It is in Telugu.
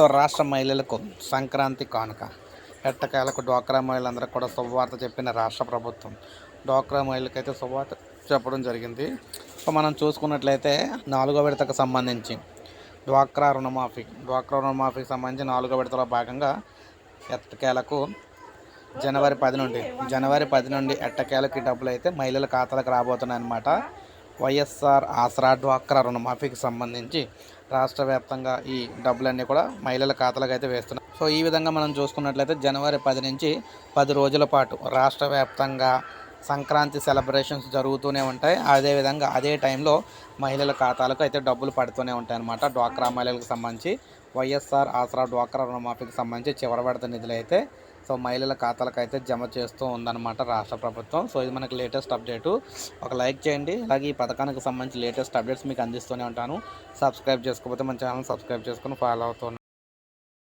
మొత్తం రాష్ట్ర మహిళలకు సంక్రాంతి కానుక. ఎట్టకేలకు డ్వాక్రా మహిళలందరూ కూడా శుభవార్త చెప్పిన రాష్ట్ర ప్రభుత్వం. డ్వాక్రా మహిళలకైతే శుభవార్త చెప్పడం జరిగింది. సో మనం చూసుకున్నట్లయితే నాలుగో విడతకు సంబంధించి డ్వాక్రా రుణమాఫీ డ్వాక్రా రుణమాఫీకి సంబంధించి నాలుగో విడతలో భాగంగా ఎట్టకేలకు జనవరి పది నుండి జనవరి పది నుండి ఎట్టకేలకు డబ్బులు అయితే మహిళల ఖాతాలకు రాబోతున్నాయి అన్నమాట వైఎస్ఆర్ ఆసరా డ్వాక్రా రుణమాఫీకి సంబంధించి రాష్ట్ర వ్యాప్తంగా ఈ డబ్బులన్నీ కూడా మహిళల ఖాతాలకు అయితే వేస్తున్నారు సో ఈ విధంగా మనం చూసుకున్నట్లయితే జనవరి పది నుంచి పది రోజుల పాటు రాష్ట్ర వ్యాప్తంగా సంక్రాంతి సెలబ్రేషన్స్ జరుగుతూనే ఉంటాయి. అదేవిధంగా అదే టైంలో మహిళల ఖాతాలకు అయితే డబ్బులు పడుతూనే ఉంటాయి అన్నమాట డ్వాక్రా మహిళలకు సంబంధించి వైఎస్ఆర్ ఆసరా డ్వాక్రా రుణమాఫీకి సంబంధించి చివరి విడత నిధులు అయితే సో మహిళల ఖాతాలకు అయితే జమ చేస్తూ ఉందన్నమాట రాష్ట్ర ప్రభుత్వం. సో ఇది మనకి లేటెస్ట్ అప్డేటు. ఒక లైక్ చేయండి. అలాగే ఈ పథకానికి సంబంధించి లేటెస్ట్ అప్డేట్స్ మీకు అందిస్తూనే ఉంటాను. సబ్స్క్రైబ్ చేసుకోకపోతే మన ఛానల్ సబ్స్క్రైబ్ చేసుకొని ఫాలో అవుతూ